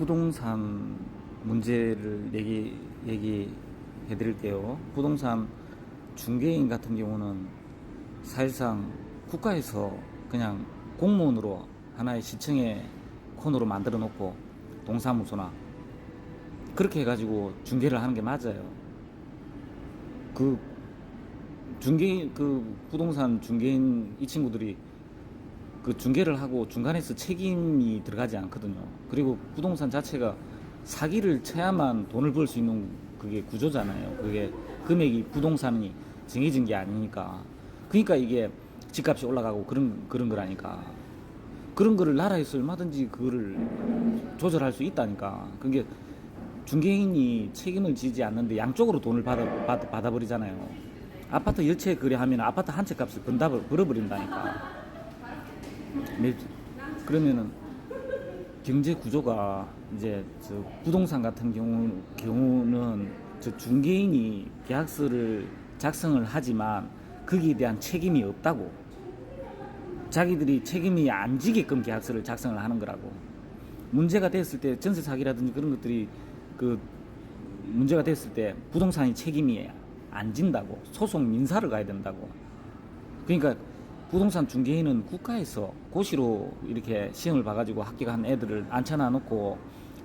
부동산 문제를 얘기 얘기해 드릴게요. 부동산 중개인 같은 경우는 사실상 국가에서 그냥 공무원으로 하나의 시청의 코너로 만들어 놓고 동사무소나 그렇게 해가지고 중개를 하는 게 맞아요. 그 중개인 그 부동산 중개인 이 친구들이 그 중개를 하고 중간에서 책임이 들어가지 않거든요. 그리고 부동산 자체가 사기를 쳐야만 돈을 벌 수 있는 그게 구조잖아요. 그게 금액이 부동산이 정해진 게 아니니까. 그러니까 이게 집값이 올라가고 그런 그런 거라니까. 그런 거를 나라에서 얼마든지 그거를 조절할 수 있다니까. 그게 중개인이 책임을 지지 않는데 양쪽으로 돈을 받아, 받, 받아버리잖아요. 아파트 열채 거래하면 아파트 한 채 값을 건다 벌어버린다니까. 매- 그러면은 경제 구조가 이제 저 부동산 같은 경우 경우는 저 중개인이 계약서를 작성을 하지만 거기에 대한 책임이 없다고. 자기들이 책임이 안 지게끔 계약서를 작성을 하는 거라고. 문제가 됐을 때 전세 사기라든지 그런 것들이 그 문제가 됐을 때 부동산이 책임이 안 진다고. 소송 민사를 가야 된다고. 그러니까 부동산 중개인은 국가에서 고시로 이렇게 시험을 봐가지고 합격한 애들을 앉혀놔 놓고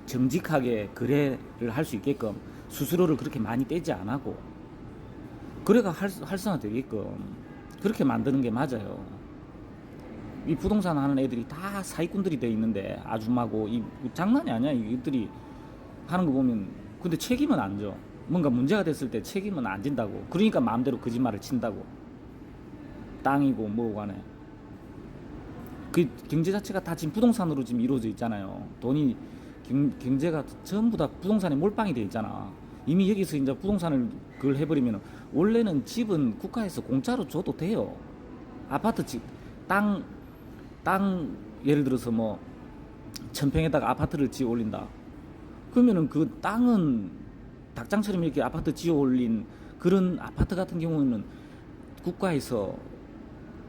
정직하게 거래를 할 수 있게끔 수수료를 그렇게 많이 떼지 안 하고 거래가 활, 활성화 되게끔 그렇게 만드는 게 맞아요. 이 부동산 하는 애들이 다 사기꾼들이 돼 있는데 아줌마고 이 장난이 아니야 이들이 하는 거 보면 근데 책임은 안 져. 뭔가 문제가 됐을 때 책임은 안 진다고. 그러니까 마음대로 거짓말을 친다고. 땅이고 뭐고 간에 그 경제 자체가 다 지금 부동산으로 지금 이루어져 있잖아요. 돈이 경, 경제가 전부 다 부동산에 몰빵이 돼 있잖아. 이미 여기서 이제 부동산을 그걸 해버리면 원래는 집은 국가에서 공짜로 줘도 돼요. 아파트 집, 땅, 땅 예를 들어서 뭐 천평에다가 아파트를 지어 올린다. 그러면은 그 땅은 닭장처럼 이렇게 아파트 지어 올린 그런 아파트 같은 경우는 국가에서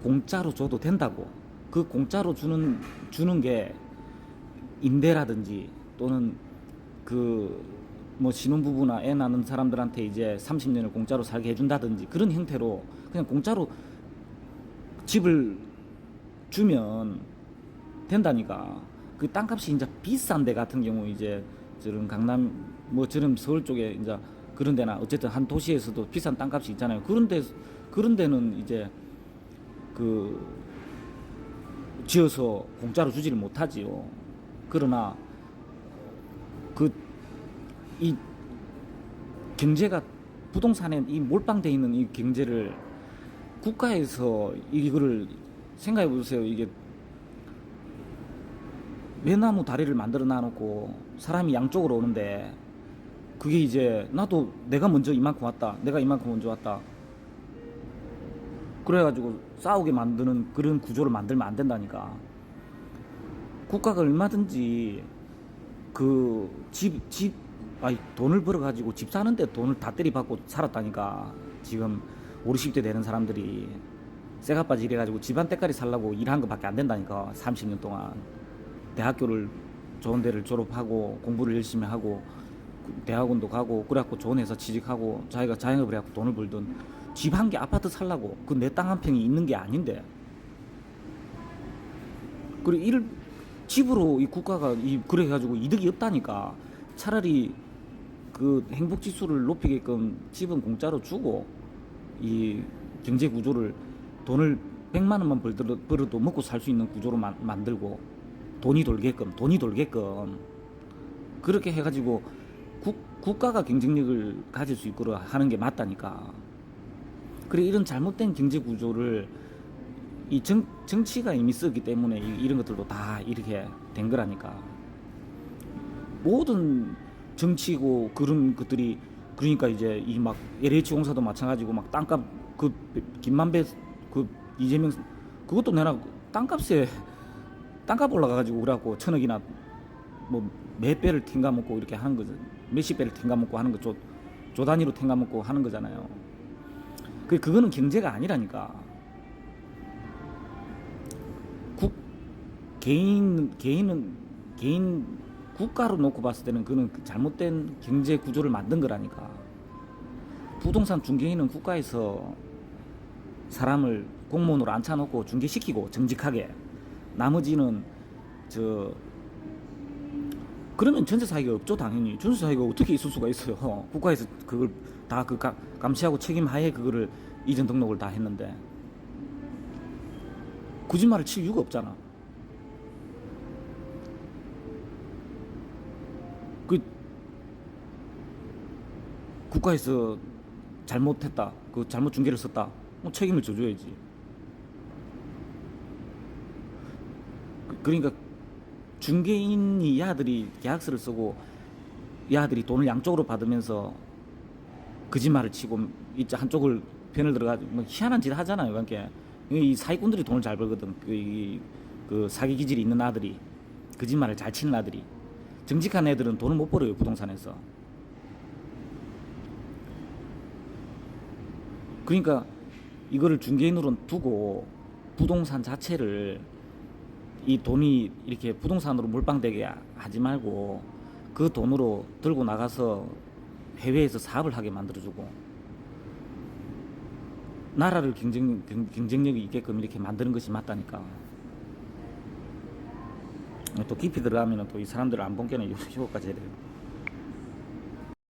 공짜로 줘도 된다고. 그 공짜로 주는 주는 게 임대라든지 또는 그 뭐 신혼부부나 애 낳는 사람들한테 이제 30년을 공짜로 살게 해준다든지 그런 형태로 그냥 공짜로 집을 주면 된다니까. 그 땅값이 이제 비싼 데 같은 경우 이제 저런 강남 뭐 저런 서울 쪽에 이제 그런 데나 어쨌든 한 도시에서도 비싼 땅값이 있잖아요. 그런 데 그런 데는 이제 그 지어서 공짜로 주지를 못하지요. 그러나 그 이 경제가 부동산에 이 몰빵돼 있는 이 경제를 국가에서 이거를 생각해 보세요. 이게 외나무 다리를 만들어 놔놓고 사람이 양쪽으로 오는데 그게 이제 나도 내가 먼저 이만큼 왔다. 내가 이만큼 먼저 왔다. 그래가지고 싸우게 만드는 그런 구조를 만들면 안 된다니까. 국가가 얼마든지 그 집, 집, 아니, 돈을 벌어가지고 집 사는데 돈을 다 때리받고 살았다니까. 지금 5, 60대 되는 사람들이 쇠가빠지 이래가지고 집안 때까지 살라고 일한 것밖에 안 된다니까. 30년 동안. 대학교를 좋은 데를 졸업하고 공부를 열심히 하고 대학원도 가고 그래갖고 좋은 회사 취직하고 자기가 자영업을 해갖고 돈을 벌던 집 한 개 아파트 살라고. 그 내 땅 한 평이 있는 게 아닌데. 그리고 이를 집으로 이 국가가 이 그래 가지고 이득이 없다니까. 차라리 그 행복 지수를 높이게끔 집은 공짜로 주고 이 경제 구조를 돈을 100만 원만 벌어도 먹고 살 수 있는 구조로 만, 만들고 돈이 돌게끔 돈이 돌게끔 그렇게 해가지고 국, 국가가 경쟁력을 가질 수 있도록 하는 게 맞다니까. 그래 이런 잘못된 경제 구조를 이 정, 정치가 이미 썼기 때문에 이- 이런 것들도 다 이렇게 된 거라니까. 모든 정치고 그런 것들이 그러니까 이제 이 막 LH 공사도 마찬가지고 막 땅값 그 김만배 그 이재명 그것도 내가 땅값에 땅값 올라가가지고 그래갖고 천억이나 뭐 몇 배를 튕가먹고 이렇게 하는 거죠. 몇십 배를 튕가먹고 하는 거 조, 조 단위로 튕가먹고 하는 거잖아요. 그 그거는 경제가 아니라니까. 국 개인 개인은 개인 국가로 놓고 봤을 때는 그는 잘못된 경제 구조를 만든 거라니까. 부동산 중개인은 국가에서 사람을 공무원으로 앉혀놓고 중개시키고 정직하게 나머지는 저 그러면 전세 사기가 없죠 당연히. 전세 사기가 어떻게 있을 수가 있어요? 국가에서 그걸 다 그 감시하고 책임하에 그거를 이전 등록을 다 했는데. 거짓말을 칠 이유가 없잖아. 그 국가에서 잘못했다 그 잘못 중개를 썼다 뭐 책임을 져줘야지. 그- 그러니까 중개인이 야들이 계약서를 쓰고 야들이 돈을 양쪽으로 받으면서 거짓말을 치고 이쪽 한쪽을 편을 들어가지고 뭐 희한한 짓 하잖아요. 그러니까 이 사기꾼들이 돈을 잘 벌거든. 그, 이- 그 사기 기질이 있는 아들이 거짓말을 잘 치는 아들이 정직한 애들은 돈을 못 벌어요 부동산에서. 그러니까 이거를 중개인으로 두고 부동산 자체를 이 돈이 이렇게 부동산으로 몰빵되게 하지 말고 그 돈으로 들고 나가서 해외에서 사업을 하게 만들어주고 나라를 경쟁, 경- 경쟁력이 있게끔 이렇게 만드는 것이 맞다니까. 또 깊이 들어가면 또 이 사람들을 안 본게는 이거까지 해야 돼요.